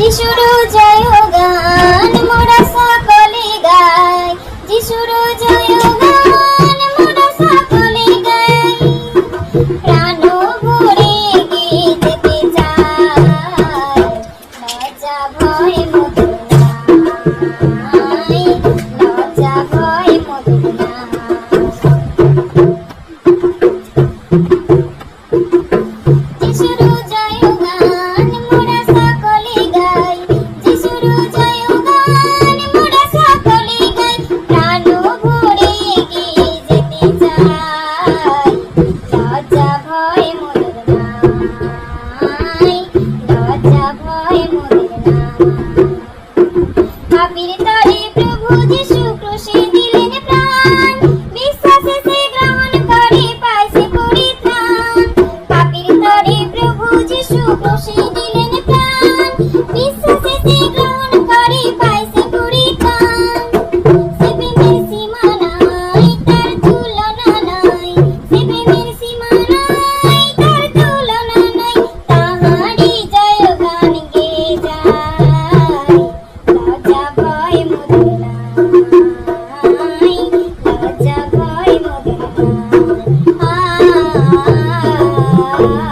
যিশুর জয় গান, মোরা সকলে গাই। যিশুর জয় গান, মোরা সকলে গাই। প্রাণ ভরে গীতে চাই। লজ্জা ভয় মতো নাই লজ্জা ভয় নাই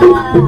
Wow.